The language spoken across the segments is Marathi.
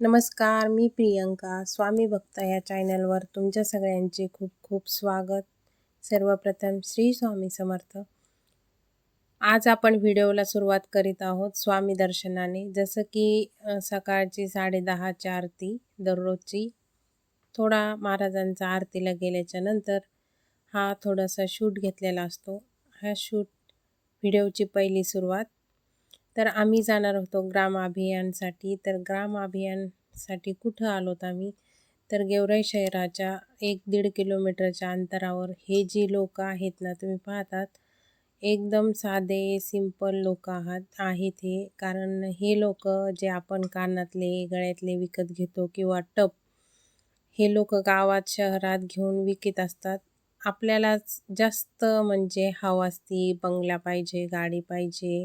नमस्कार मी प्रियंका स्वामी भक्त या चॅनलवर तुमच्या सगळ्यांचे खूप खूप स्वागत. सर्वप्रथम श्री स्वामी समर्थ. आज आपण व्हिडिओला सुरुवात करीत आहोत स्वामी दर्शनाने. जसं की सकाळची साडेदहाची आरती दररोजची. थोडा महाराजांचा आरतीला गेल्याच्यानंतर हा थोडासा शूट घेतलेला असतो. हा शूट व्हिडिओची पहिली सुरुवात तर आम्ही जाणार होतो ग्राम अभियानसाठी. तर ग्राम अभियानसाठी कुठं आलोत आम्ही? तर गेवराई शहराच्या एक दीड किलोमीटरच्या अंतरावर हे जी लोक आहेत ना तुम्ही पाहतात एकदम साधे सिंपल लोक आहात आहेत हे. कारण हे लोक जे आपण कानातले गळ्यातले विकत घेतो किंवा टप हे लोक गावात शहरात घेऊन विकत असतात. आपल्यालाच जास्त म्हणजे हवा असती बंगला पाहिजे गाडी पाहिजे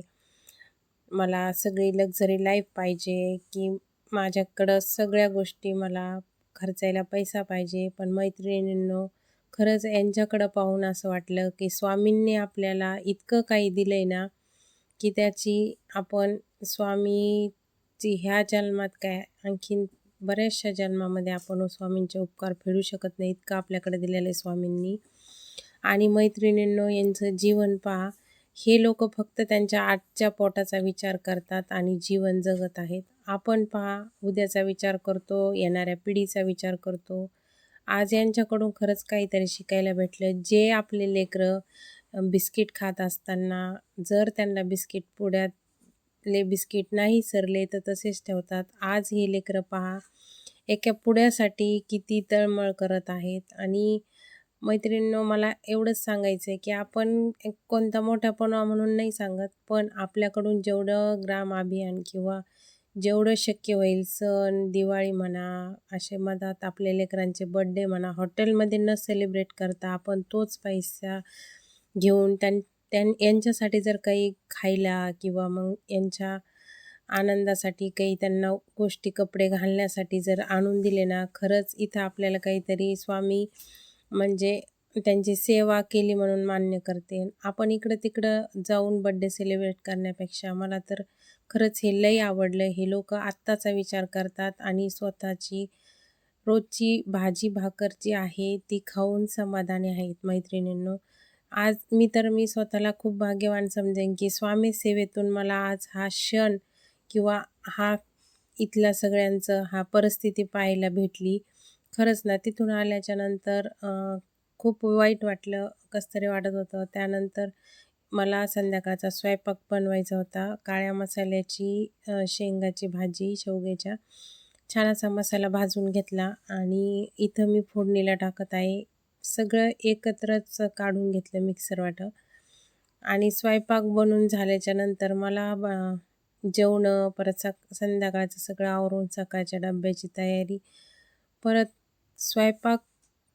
मला सगळी लक्झरी लाईफ पाहिजे की माझ्याकडं सगळ्या गोष्टी मला खर्चायला पैसा पाहिजे. पण मैत्रिणींनो खरंच यांच्याकडं पाहून असं वाटलं की स्वामींनी आपल्याला इतकं काही दिलं आहे ना की त्याची आपण स्वामीची ह्या जन्मात काय आणखीन बऱ्याचशा जन्मामध्ये आपण स्वामींचे उपकार फेडू शकत नाही इतकं आपल्याकडे दिलेलं आहे स्वामींनी. आणि मैत्रिणींनो यांचं जीवन पहा हे लोक फक्त त्यांच्या आजच्या पोटाचा विचार करतात आणि जीवन जगत आहेत. आपण पहा उद्याचा विचार करतो येणाऱ्या पिढीचा विचार करतो. आज यांच्याकडून खरंच काहीतरी शिकायला भेटलं. जे आपले लेकरं बिस्किट खात असताना जर त्यांना बिस्किट पुड्यातले बिस्किट नाही सरले तर तसेच ठेवतात. आज हे लेकरं पहा एका पुड्यासाठी किती तळमळ करत आहेत. आणि मैत्रिणींनो मला एवढंच सांगायचं आहे की आपण कोणता मोठापणा म्हणून नाही सांगत पण आपल्याकडून जेवढं ग्राम अभियान किंवा जेवढं शक्य होईल सण दिवाळी म्हणा असे मधात आपल्या लेकरांचे बड्डे म्हणा हॉटेलमध्ये न सेलिब्रेट करता आपण तोच पैसा घेऊन त्यां त्यां यांच्यासाठी जर काही खायला किंवा मग यांच्या आनंदासाठी काही त्यांना गोष्टी कपडे घालण्यासाठी जर आणून दिले ना खरंच इथं आपल्याला काहीतरी स्वामी म्हणजे त्यांची सेवा केली म्हणून मान्य करते. आपण इकडं तिकडं जाऊन बड्डे सेलिब्रेट करण्यापेक्षा मला तर खरंच हे लई आवडलं. हे लोक आत्ताचा विचार करतात आणि स्वतःची रोजची भाजी भाकर जी आहे ती खाऊन समाधानी आहेत मैत्रिणींनो. आज मी तर मी स्वतःला खूप भाग्यवान समजेन की स्वामी सेवेतून मला आज हा क्षण किंवा हा इथल्या सगळ्यांचं हा परिस्थिती पाहायला भेटली. खरंच ना तिथून आल्याच्यानंतर खूप वाईट वाटलं कसं तरी वाटत होतं. त्यानंतर मला संध्याकाळचा स्वयंपाक बनवायचा होता. काळ्या मसाल्याची शेंगाची भाजी शेवग्याच्या. छान असा मसाला भाजून घेतला आणि इथं मी फोडणीला टाकत आहे. सगळं एकत्रच काढून घेतलं मिक्सर वाटं. आणि स्वयंपाक बनून झाल्याच्यानंतर मला जेवणं परत सक संध्याकाळचं सगळं आवरून सकाळच्या डब्याची तयारी परत स्वयंपाक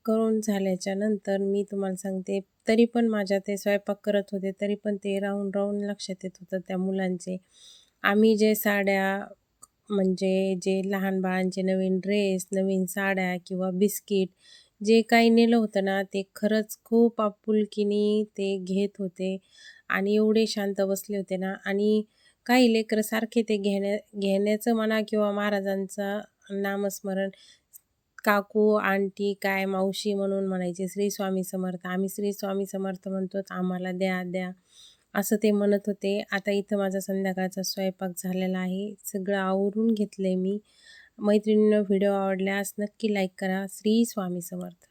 करून झाल्याच्यानंतर मी तुम्हाला सांगते तरी पण माझ्या ते स्वयंपाक करत होते तरी पण ते राहून राहून लक्षात येत होतं त्या मुलांचे. आम्ही जे साड्या म्हणजे जे लहान बाळांचे नवीन ड्रेस नवीन साड्या किंवा बिस्किट जे काही नेलं होतं ना ते खरंच खूप आपुलकीने ते घेत होते आणि एवढे शांत बसले होते ना. आणि काही लेकरं सारखे ते घेण्या घेण्याचं म्हणा किंवा महाराजांचं नामस्मरण काकू आंटी काय मावशी म्हणून म्हणायचे श्री स्वामी समर्थ आम्ही श्री स्वामी समर्थ म्हणतो आम्हाला द्या द्या. असं ते म्हणत होते. आता इथं माझा संध्याकाळचा स्वयंपाक झालेला आहे. सगळं आवरून घेतलं आहे मी. मैत्रिणीनं व्हिडिओ आवडल्यास नक्की लाईक करा. श्री स्वामी समर्थ.